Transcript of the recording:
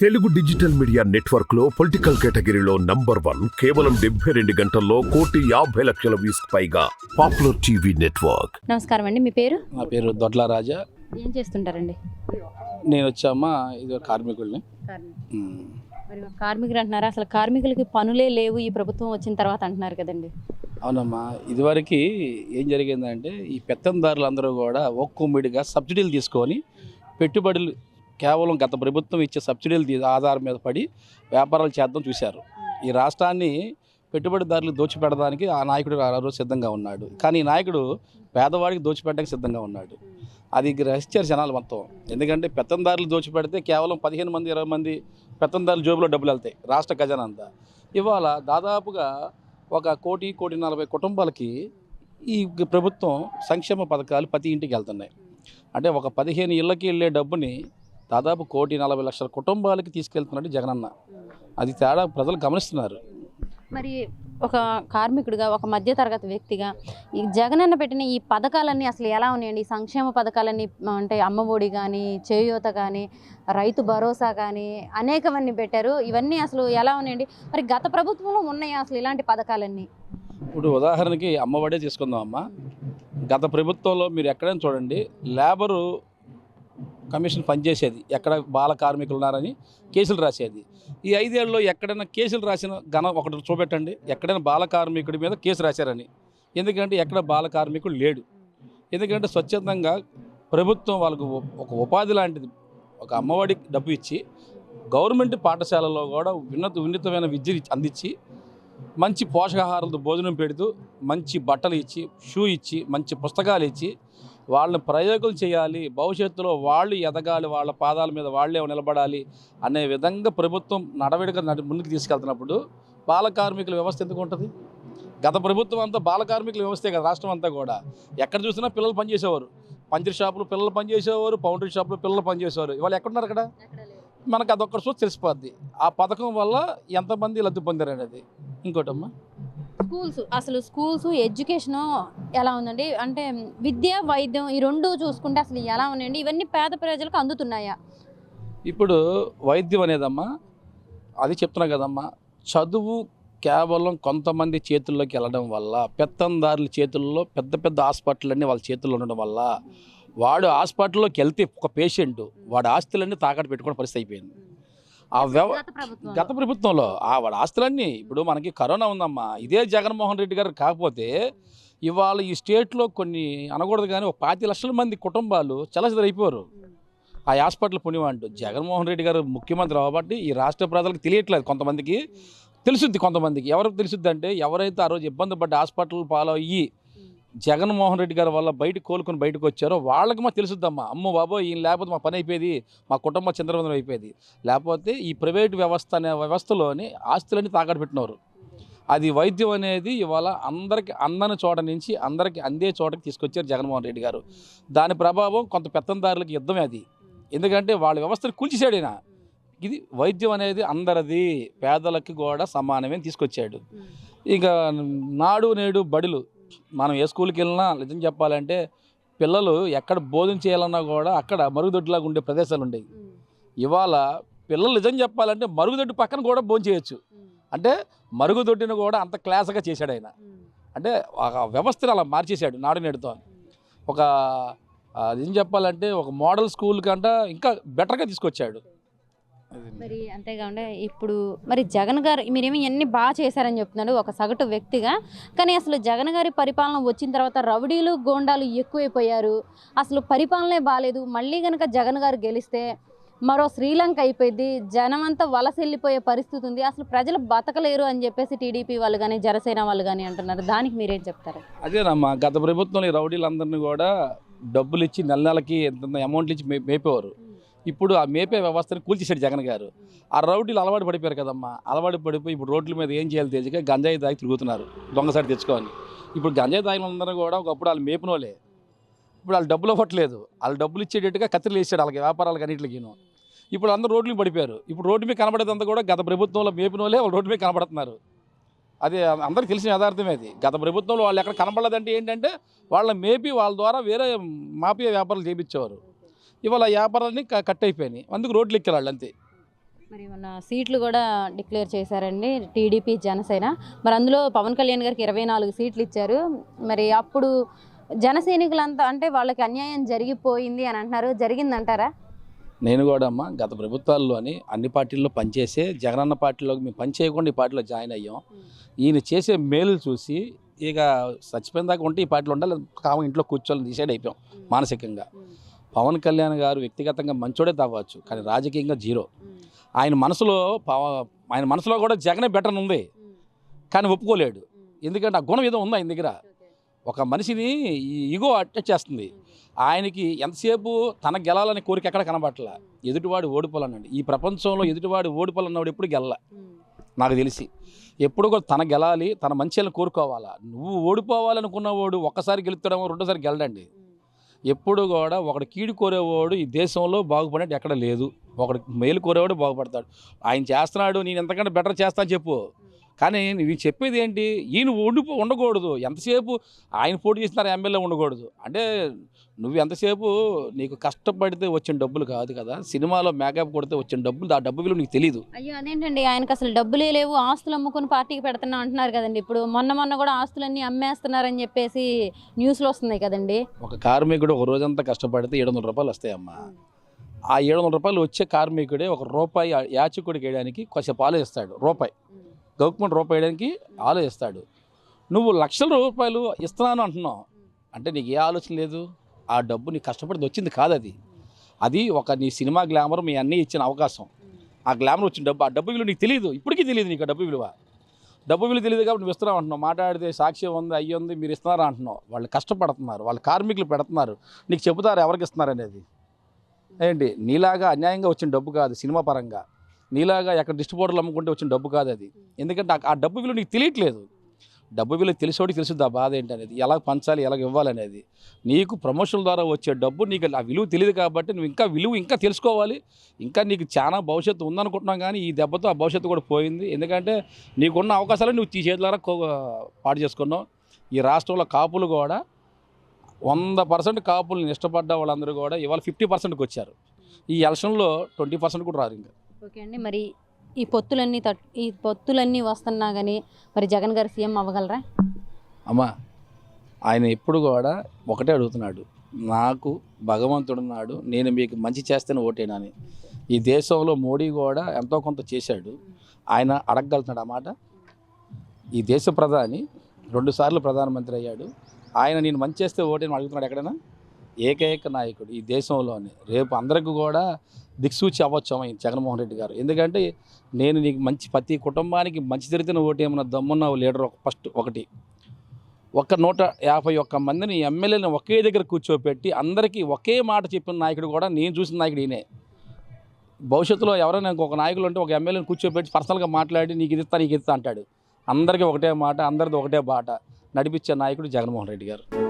Telugu digital media నెట్వర్క్లో political కేటగిరీలో number one కేవలం డెబ్బై రెండు గంటల్లో కోటి యాభై లక్షల వ్యూస్ పైగా పాపులర్ టీవీ నెట్వర్క్. నమస్కారం అండి మీ పేరు? నా పేరు దొడ్ల రాజా. ఏం చేస్తుంటారండి? నేను వచ్చామా ఇది కార్మికుల్ని ఉమ్. మరి కార్మికులు అంటున్నారు? అసలు కార్మికులకి పనులే లేవు ఈ ప్రభుత్వం వచ్చిన తర్వాత అంటున్నారు కదండి. అవునమ్మా ఇదివరకు ఏం జరిగిందంటే ఈ పెత్తందారులందరూ కూడా ఒక్కొమ్మిడిగా సబ్సిడీలు తీసుకొని పెట్టుబడులు కేవలం గత ప్రభుత్వం ఇచ్చే సబ్సిడీలు ఆధారం మీద పడి వ్యాపారాలు చేద్దాం చూశారు. ఈ రాష్ట్రాన్ని పెట్టుబడిదారులు దోచిపెడడానికి ఆ నాయకుడు ఆ రోజు సిద్ధంగా ఉన్నాడు. కానీ ఈ నాయకుడు పేదవాడికి దోచిపెట్టడానికి సిద్ధంగా ఉన్నాడు. అది గ్రహించారు జనాలు మొత్తం. ఎందుకంటే పెత్తందారులు దోచిపెడితే కేవలం పదిహేను మంది ఇరవై మంది పెత్తందారులు జోబులో డబ్బులు వెళ్తాయి రాష్ట్ర ఖజానా అంతా ఇవాళ దాదాపుగా ఒక కోటి కోటి నలభై కుటుంబాలకి ఈ ప్రభుత్వం సంక్షేమ పథకాలు ప్రతి ఇంటికి వెళ్తున్నాయి. అంటే ఒక పదిహేను ఇళ్ళకి వెళ్ళే డబ్బుని దాదాపు కోటి నలభై లక్షల కుటుంబాలకి తీసుకెళ్తున్నాడు జగనన్న. అది తేడా ప్రజలు గమనిస్తున్నారు. మరి ఒక కార్మికుడిగా ఒక మధ్యతరగతి వ్యక్తిగా ఈ జగనన్న పెట్టిన ఈ పథకాలన్నీ అసలు ఎలా ఉన్నాయండి? ఈ సంక్షేమ పథకాలన్నీ అంటే అమ్మఒడి కానీ చేయూత కానీ రైతు భరోసా కానీ అనేకమన్నీ పెట్టారు. ఇవన్నీ అసలు ఎలా ఉన్నాయండి? మరి గత ప్రభుత్వంలో ఉన్నాయా అసలు ఇలాంటి పథకాలన్నీ? ఇప్పుడు ఉదాహరణకి అమ్మఒడే తీసుకుందాం అమ్మ గత ప్రభుత్వంలో మీరు ఎక్కడైనా చూడండి లేబరు కమిషన్ పనిచేసేది. ఎక్కడ బాల కార్మికులు ఉన్నారని కేసులు రాసేది. ఈ ఐదేళ్ళలో ఎక్కడైనా కేసులు రాసిన ఘన ఒకటి చూపెట్టండి. ఎక్కడైనా బాల కార్మికుడి మీద కేసు రాశారని. ఎందుకంటే ఎక్కడ బాల కార్మికుడు లేడు. ఎందుకంటే స్వచ్ఛందంగా ప్రభుత్వం వాళ్ళకు ఒక ఉపాధి లాంటిది. ఒక అమ్మఒడి డబ్బు ఇచ్చి గవర్నమెంట్ పాఠశాలలో కూడా ఉన్నత ఉన్నతమైన విద్య అందించి మంచి పోషకాహారాలతో భోజనం పెడుతూ మంచి బట్టలు ఇచ్చి షూ ఇచ్చి మంచి పుస్తకాలు ఇచ్చి వాళ్ళని ప్రయోగాలు చేయాలి భవిష్యత్తులో వాళ్ళు ఎదగాలి వాళ్ళ పాదాల మీద వాళ్ళే నిలబడాలి అనే విధంగా ప్రభుత్వం నడవడిక నడి- ముందుకు తీసుకెళ్తున్నప్పుడు బాల కార్మికుల వ్యవస్థ ఎందుకు ఉంటుంది? గత ప్రభుత్వం అంతా బాల కార్మికుల వ్యవస్థే కదా రాష్ట్రం అంతా కూడా. ఎక్కడ చూసినా పిల్లలు పనిచేసేవారు. పంచర్ షాపులు పిల్లలు పనిచేసేవారు పౌండరీ షాపులు పిల్లలు పనిచేసేవారు. ఇవాళ ఎక్కడున్నారు అక్కడ? మనకు అదొక్కటి చూసి తెలిసిపోద్ది. ఆ పథకం వల్ల ఎంతమంది లబ్ధి పొందారు అనేది ఇంకోటమ్మా. స్కూల్స్ అసలు స్కూల్స్ ఎడ్యుకేషన్ ఎలా ఉందండి? అంటే విద్య వైద్యం ఈ రెండు చూసుకుంటే అసలు ఎలా ఉన్నాయండి? ఇవన్నీ పేద ప్రజలకు అందుతున్నాయా? ఇప్పుడు వైద్యం అనేదమ్మా అది చెప్తున్నా కదమ్మా చదువు కేవలం కొంతమంది చేతుల్లోకి వెళ్ళడం వల్ల పెత్తందారుల చేతుల్లో పెద్ద పెద్ద హాస్పిటల్ అన్నీ వాళ్ళ చేతుల్లో ఉండడం వల్ల వాడు హాస్పిటల్లోకి వెళ్తే ఒక పేషెంట్ వాడి ఆస్తులన్నీ తాకట్టు పెట్టుకునే పరిస్థితి అయిపోయింది. ఆ వ్యవ గత ప్రభుత్వం గత ప్రభుత్వంలో. ఆ వాడి ఆస్తులన్నీ ఇప్పుడు మనకి కరోనా ఉందమ్మా. ఇదే జగన్మోహన్ రెడ్డి గారు కాకపోతే ఇవాళ ఈ స్టేట్లో కొన్ని అనకూడదు కానీ ఒక పాతి లక్షల మంది కుటుంబాలు చలసదరైపోయారు. ఆ హాస్పిటల్ పుణ్యమంటూ. జగన్మోహన్ రెడ్డి గారు ముఖ్యమంత్రి కాబట్టి ఈ రాష్ట్ర ప్రజలకు తెలియట్లేదు కొంతమందికి. తెలుసుద్ది కొంతమందికి. ఎవరికి తెలుసుద్ది అంటే ఎవరైతే ఆ రోజు ఇబ్బంది పడ్డ హాస్పిటల్ పాలయ్యి జగన్మోహన్ రెడ్డి గారి వల్ల బయటకు కోలుకొని బయటకు వచ్చారో వాళ్ళకి మాకు తెలుసుద్దమ్మా. అమ్మో బాబో ఈయన లేకపోతే మా పని అయిపోయేది మా కుటుంబ చంద్రబంధం అయిపోయేది. లేకపోతే ఈ ప్రైవేట్ వ్యవస్థ అనే వ్యవస్థలోని ఆస్తులన్నీ తాకట్టు పెట్టినవారు అది వైద్యం అనేది ఇవాళ అందరికి అందని చోట నుంచి అందరికి అందే చోటకి తీసుకొచ్చారు జగన్మోహన్ రెడ్డి గారు. దాని ప్రభావం కొంత పెత్తందారులకు యుద్ధమే అది. ఎందుకంటే వాళ్ళ వ్యవస్థను కూల్చేశాడు ఈయన. ఇది వైద్యం అనేది అందరిది పేదలకి కూడా సమానమే తీసుకొచ్చాడు. ఇక నాడు నేడు బడులు మనం ఏ స్కూల్కి వెళ్ళినా నిజం చెప్పాలంటే పిల్లలు ఎక్కడ బోధన చేయాలన్నా కూడా అక్కడ మరుగుదొడ్లాగా ఉండే ప్రదేశాలు ఉండేవి. ఇవాళ పిల్లలు నిజం చెప్పాలంటే మరుగుదొడ్డి పక్కన కూడా భోజనం చేయొచ్చు. అంటే మరుగుదొడ్డిని కూడా అంత క్లాస్గా చేశాడు ఆయన. అంటే ఒక వ్యవస్థను అలా మార్చేశాడు నాడు నేడుతో. ఒక ఏం చెప్పాలంటే ఒక మోడల్ స్కూల్ కంట ఇంకా బెటర్గా తీసుకొచ్చాడు. మరి అంతేకాకుండా ఇప్పుడు మరి జగన్ గారు మీరేమి ఇవన్నీ బాగా చేశారని చెప్తున్నాడు ఒక సగటు వ్యక్తిగా. కానీ అసలు జగన్ గారి పరిపాలన వచ్చిన తర్వాత రౌడీలు గోండాలు ఎక్కువైపోయారు. అసలు పరిపాలనే బాగాలేదు మళ్ళీ కనుక జగన్ గారు గెలిస్తే మరో శ్రీలంక అయిపోయింది. జనం అంతా వలస వెళ్ళిపోయే పరిస్థితి ఉంది. అసలు ప్రజలు బతకలేరు అని చెప్పేసి టీడీపీ వాళ్ళు కానీ జనసేన వాళ్ళు కానీ అంటున్నారు. దానికి మీరేం చెప్తారు? అదేనమ్మా గత ప్రభుత్వంలో ఈ రౌడీలందరినీ కూడా డబ్బులు ఇచ్చి నెల నెలకి ఎంత అమౌంట్లు ఇచ్చి మేపేవారు. ఇప్పుడు ఆ మేపే వ్యవస్థని కూల్చేశాడు జగన్ గారు. ఆ రౌడీలు అలవాటు పడిపోయారు కదమ్మా. అలవాటు పడిపోయి ఇప్పుడు రోడ్ల మీద ఏం చేయాలి తెలియక గంజాయి తాగి తిరుగుతున్నారు దొంగసారి తెచ్చుకొని. ఇప్పుడు గంజాయి దాగిన అందరూ కూడా ఒకప్పుడు వాళ్ళు మేపిన వాళ్ళే ఇప్పుడు వాళ్ళు డబ్బులు ఇవ్వట్లేదు. వాళ్ళు డబ్బులు ఇచ్చేటట్టుగా కత్తిరలు వేసాడు వాళ్ళకి వ్యాపారాలకు అన్నింటికిను. ఇప్పుడు అందరూ రోడ్లు పడిపోయారు. ఇప్పుడు రోడ్డు మీద కనబడేదంతా కూడా గత ప్రభుత్వంలో మేపినోలే వాళ్ళే వాళ్ళు రోడ్డు మీద కనబడుతున్నారు. అది అందరికీ తెలిసిన యథార్థమే అది. గత ప్రభుత్వంలో వాళ్ళు ఎక్కడ కనబడలేదంటే ఏంటంటే వాళ్ళ మేపి వాళ్ళ ద్వారా వేరే మాఫియా వ్యాపారాలు చేయించేవారు ఇవాళ క- కట్ అయిపోయినాయి. అందుకు రోడ్లు ఎక్కారు వాళ్ళు అంతే. మరి మన సీట్లు కూడా డిక్లేర్ చేశారండి టీడీపీ జనసేన. మరి అందులో పవన్ కళ్యాణ్ గారికి ఇరవై నాలుగు సీట్లు ఇచ్చారు. మరి అప్పుడు జన సైనికులంతా అంటే వాళ్ళకి అన్యాయం జరిగిపోయింది అని అంటున్నారు. జరిగిందంటారా? నేను కూడా అమ్మా గత ప్రభుత్వాల్లోని అన్ని పార్టీల్లో పనిచేసే జగనన్న పార్టీలోకి మేము పని చేయకుండా ఈ పార్టీలో జాయిన్ అయ్యాం. ఈయన చేసే మేలు చూసి ఇక చచ్చిపోయిన దాకా ఉంటే ఈ పార్టీలో ఉండాలి కామ ఇంట్లో కూర్చోవాలని డిసైడ్ అయిపోయాం మానసికంగా. పవన్ కళ్యాణ్ గారు వ్యక్తిగతంగా మంచోడే తవ్వచ్చు కానీ రాజకీయంగా జీరో. ఆయన మనసులో ఆయన మనసులో కూడా జగనే బెటర్ ఉంది. కానీ ఒప్పుకోలేడు. ఎందుకంటే ఆ గుణం ఏదో ఉంది ఆయన దగ్గర. ఒక మనిషిని ఈగో అటాచ్ చేస్తుంది. ఆయనకి ఎంతసేపు తన గెలాలని కోరిక ఎక్కడ కనబట్టల ఎదుటివాడు ఓడిపోవాలన్నాడు. ఈ ప్రపంచంలో ఎదుటివాడు ఓడిపోవాలన్నాడు ఎప్పుడు గెల్ల? నాకు తెలిసి. ఎప్పుడు కూడా తన గెలాలి తన మంచిలను కోరుకోవాలా? నువ్వు ఓడిపోవాలనుకున్నవాడు ఒక్కసారి గెలుస్తాడేమో రెండోసారి గెలడండి. ఎప్పుడు కూడా ఒకడు కీడు కోరేవాడు ఈ దేశంలో బాగుపడినట్టు ఎక్కడ లేదు. ఒకడు మేలు కోరేవాడు బాగుపడతాడు. ఆయన చేస్తున్నాడు నేను ఎంతకంటే బెటర్ చేస్తాను చెప్పు. కానీ నువ్వు చెప్పేది ఏంటి? ఈయన ఉండిపో ఉండకూడదు. ఎంతసేపు ఆయన పోటీ చేస్తున్నారు ఎమ్మెల్యే ఉండకూడదు. అంటే నువ్వు ఎంతసేపు నీకు కష్టపడితే వచ్చిన డబ్బులు కాదు కదా. సినిమాలో మేకప్ కొడితే వచ్చిన డబ్బులు ఆ డబ్బు విలువ నీకు తెలియదు అయ్యో అదేంటండి? ఆయనకు అసలు డబ్బులే లేవు. ఆస్తులు అమ్ముకుని పార్టీకి పెడుతున్నా అంటున్నారు కదండి. ఇప్పుడు మొన్న మొన్న కూడా ఆస్తులన్నీ అమ్మేస్తున్నారని చెప్పేసి న్యూస్లో వస్తున్నాయి కదండి. ఒక కార్మికుడు ఒక రోజంతా కష్టపడితే ఏడు వందల రూపాయలు వస్తాయమ్మా. ఆ ఏడు వందల రూపాయలు వచ్చే కార్మికుడే ఒక రూపాయి యాచకుడికి వేయడానికి కొంచెం ఆలోచిస్తాడు రూపాయి. గవర్నమెంట్ రూపాయి వేయడానికి ఆలోచిస్తాడు. నువ్వు లక్షల రూపాయలు ఇస్తున్నాను అంటున్నావు. అంటే నీకు ఏ ఆలోచన లేదు? ఆ డబ్బు నీకు కష్టపడి వచ్చింది కాదు అది. అది ఒక నీ సినిమా గ్లామర్ మీ అన్నీ ఇచ్చిన అవకాశం. ఆ గ్లామర్ వచ్చిన డబ్బు ఆ డబ్బు విలువ నీకు తెలియదు ఇప్పటికీ తెలియదు నీకు ఆ డబ్బు విలువ. డబ్బు విలువ తెలియదు కాబట్టి నువ్వు ఇస్తున్నావు అంటున్నావు. మాట్లాడితే సాక్ష్యం ఉంది అయ్యి ఉంది మీరు ఇస్తున్నారా అంటున్నావు. వాళ్ళు కష్టపడుతున్నారు వాళ్ళు కార్మికులు పెడుతున్నారు. నీకు చెబుతారు ఎవరికి ఇస్తున్నారు అనేది. ఏంటి? నీలాగా అన్యాయంగా వచ్చిన డబ్బు కాదు సినిమా పరంగా. నీలాగా ఎక్కడ డిస్ట్రిబ్యూటర్లు అమ్ముకుంటే వచ్చిన డబ్బు కాదు అది. ఎందుకంటే ఆ- ఆ డబ్బు విలువ నీకు తెలియట్లేదు. డబ్బు విలువ తెలిసోడికి తెలుసుద్ది ఆ బాధ ఏంటనేది? ఎలా పంచాలి ఎలా ఇవ్వాలనేది? నీకు ప్రమోషన్ ద్వారా వచ్చే డబ్బు నీకు ఆ విలువ తెలియదు కాబట్టి నువ్వు ఇంకా విలువ ఇంకా తెలుసుకోవాలి. ఇంకా నీకు చాలా భవిష్యత్తు ఉందనుకుంటున్నాం కానీ ఈ దెబ్బతో ఆ భవిష్యత్తు కూడా పోయింది. ఎందుకంటే నీకున్న అవకాశాలు నువ్వు ఈ ద్వారా కో- పాడు చేసుకున్నావు. ఈ రాష్ట్రంలో కాపులు కూడా వంద పర్సెంట్ కాపులను ఇష్టపడ్డ వాళ్ళందరూ కూడా ఇవాళ ఫిఫ్టీ పర్సెంట్కి వచ్చారు. ఈ ఎలక్షన్లో ట్వంటీ పర్సెంట్ కూడా రారు ఇంకా. ఓకే అండి. మరి ఈ పొత్తులన్నీ తట్ ఈ పొత్తులన్నీ వస్తున్నా కానీ మరి జగన్ గారు సీఎం అవ్వగలరా? అమ్మా ఆయన ఎప్పుడు కూడా ఒకటే అడుగుతున్నాడు. నాకు భగవంతుడున్నాడు నేను మీకు మంచి చేస్తేనే ఓటేనని. ఈ దేశంలో మోడీ కూడా ఎంతో కొంత చేశాడు. ఆయన అడగగలుగుతున్నాడు అన్నమాట ఈ దేశ ప్రధాని రెండుసార్లు ప్రధానమంత్రి అయ్యాడు. ఆయన నేను మంచి చేస్తే ఓటేని అడుగుతున్నాడు ఎక్కడైనా? ఏకైక నాయకుడు ఈ దేశంలోనే. రేపు అందరికి కూడా దిక్సూచి అవ్వచ్చు ఈ జగన్మోహన్ రెడ్డి గారు. ఎందుకంటే నేను నీకు మంచి ప్రతి కుటుంబానికి మంచి జరిగిన ఓటేమన్న దమ్మున్న లీడర్ ఒక ఫస్ట్ ఒకటి. ఒక్క నూట యాభై ఒక్క మందిని ఎమ్మెల్యేని ఒకే దగ్గర కూర్చోపెట్టి అందరికీ ఒకే మాట చెప్పిన నాయకుడు కూడా నేను చూసిన నాయకుడు ఈయనే. భవిష్యత్తులో ఎవరైనా ఇంకొక నాయకులు ఉంటే ఒక ఎమ్మెల్యేని కూర్చోబెట్టి పర్సనల్గా మాట్లాడి నీకు ఇది ఇస్తా నీకు ఇస్తా అంటాడు. అందరికీ ఒకటే మాట అందరిది ఒకటే బాట నడిపించే నాయకుడు జగన్మోహన్ రెడ్డి గారు.